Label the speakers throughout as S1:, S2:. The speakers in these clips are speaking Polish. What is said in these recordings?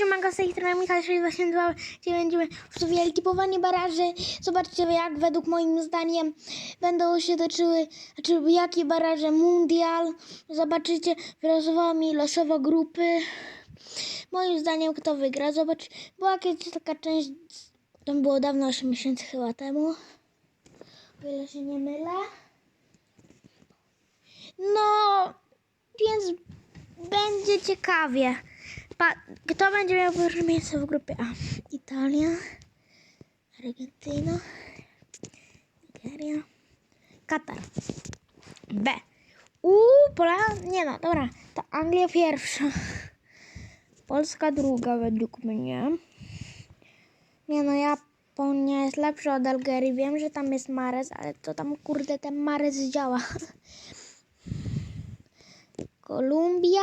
S1: siemanko, z tej strony Michał 682 to wielkie powanie baraży. Zobaczcie jak według moim zdaniem będą się toczyły, znaczy jakie baraże mundial. Zobaczycie, wylosowała mi losowo grupy. Moim zdaniem kto wygra, zobacz, była kiedyś taka część, to było dawno, 8 miesięcy chyba temu. O ile się nie mylę. No, więc będzie ciekawie. Pa, kto będzie miał pierwsze miejsce w grupie A? Italia, Argentyna, Nigeria, Katar. B. U, Pola, nie no, dobra, to Anglia pierwsza. Polska druga według mnie. Nie no, Japonia jest lepsza od Algierii. Wiem, że tam jest Mares, ale to tam kurde ten Mares działa. Kolumbia,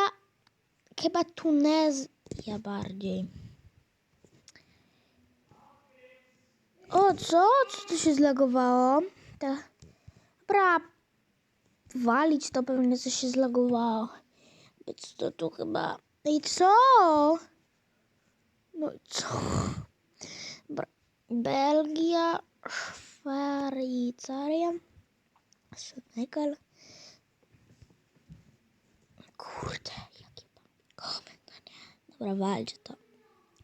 S1: chyba Tunezja bardziej. O, co? Co tu się zlagowało? Ta... Dobra, walić to pewnie coś się zlagowało. Więc to tu chyba... I co? No i co? Dobra. Belgia, Szwajcaria, Senegal. Kurde, bankowe, no nie. Dobra, walczę to.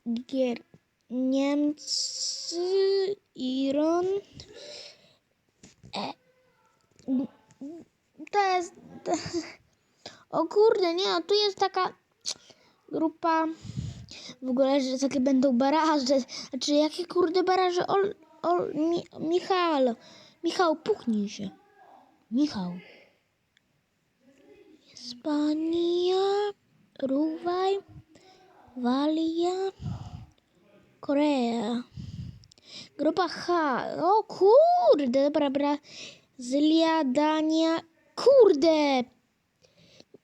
S1: Gier. Niemcy, Iran. E. To jest... To... O kurde, nie, no tu jest taka grupa... W ogóle, że takie będą baraże. Znaczy, jakie kurde baraże? Ol, ol, mi, Michał, Michał, puchnij się. Michał. Hiszpania, Uruguay, Walia, Korea. Grupa H. O kurde, dobra, Brazylia, Dania. Kurde!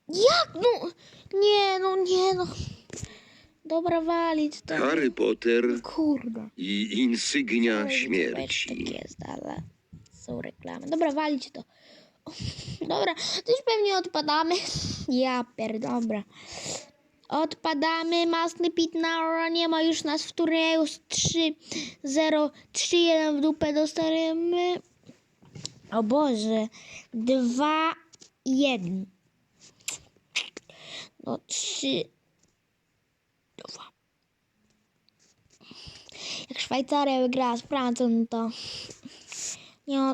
S1: Jak? No, nie, no, nie, no. Dobra, walić to.
S2: Harry Potter
S1: Kurde.
S2: i insygnia
S1: Tak
S2: śmierci.
S1: jest, ale są reklamy. Dobra, walić to. Dobra, już pewnie odpadamy. Ja pier, dobra. Odpadamy, masny pitna, nie ma już nas w turnieju z 3-0, 3-1 w dupę dostaniemy. O Boże, 2-1. No 3, 2. Jak Szwajcaria wygrała z Francją, no to nie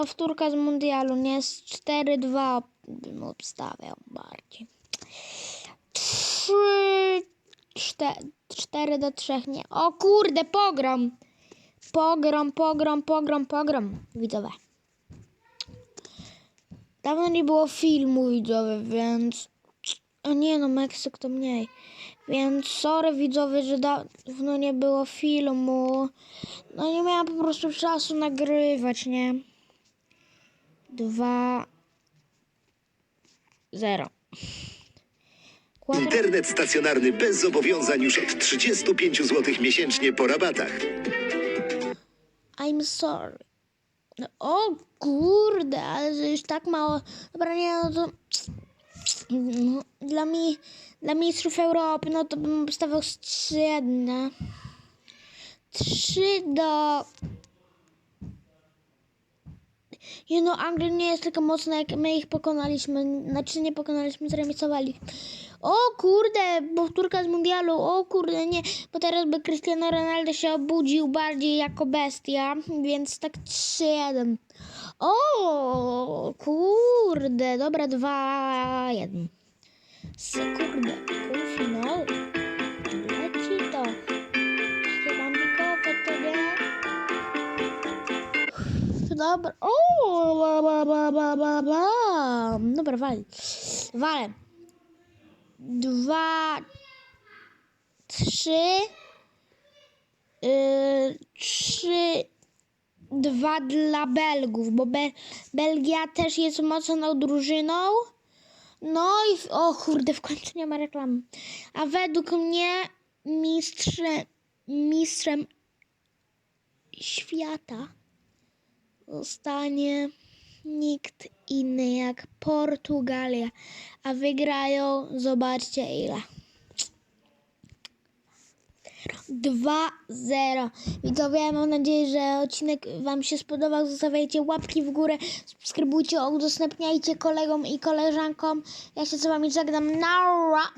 S1: powtórka z mundialu, nie z 4-2 bym obstawiał bardziej. 3, 4, 4 do 3, nie. O kurde, pogrom. Pogrom, pogrom, pogrom, pogrom, widzowie. Dawno nie było filmu, widzowie, więc... A nie no, Meksyk to mniej. Więc sorry widzowie, że dawno nie było filmu. No nie miałam po prostu czasu nagrywać, nie? Dwa... Zero.
S2: Internet stacjonarny bez zobowiązań już od 35 zł miesięcznie po rabatach.
S1: I'm sorry. No, o kurde, ale że już tak mało. Dobra, nie, no to... No, dla, mi, dla mistrzów Europy, no to bym obstawiał z 3 1 3 do... Nie no, Anglia nie jest taka mocna, jak my ich pokonaliśmy. Znaczy nie pokonaliśmy, zremisowali. O kurde, powtórka z mundialu, o kurde, nie, bo teraz by Cristiano Ronaldo się obudził bardziej jako bestia, więc tak 3-1. O kurde, dobra, 2-1. Se kurde, półfinał. Dobra, o, ba, ba, ba, ba, ba, ba. Dobra, wal. Walę dwa, trzy, yy, trzy, dwa dla Belgów, bo Be Belgia też jest mocną drużyną. No i, o kurde, w końcu nie ma reklamy. A według mnie mistrzem, mistrzem świata zostanie nikt inny jak Portugalia. A wygrają, zobaczcie ile. 2-0. Widzowie, mam nadzieję, że odcinek Wam się spodobał. Zostawiajcie łapki w górę, subskrybujcie, udostępniajcie kolegom i koleżankom. Ja się z Wami żegnam. Nara!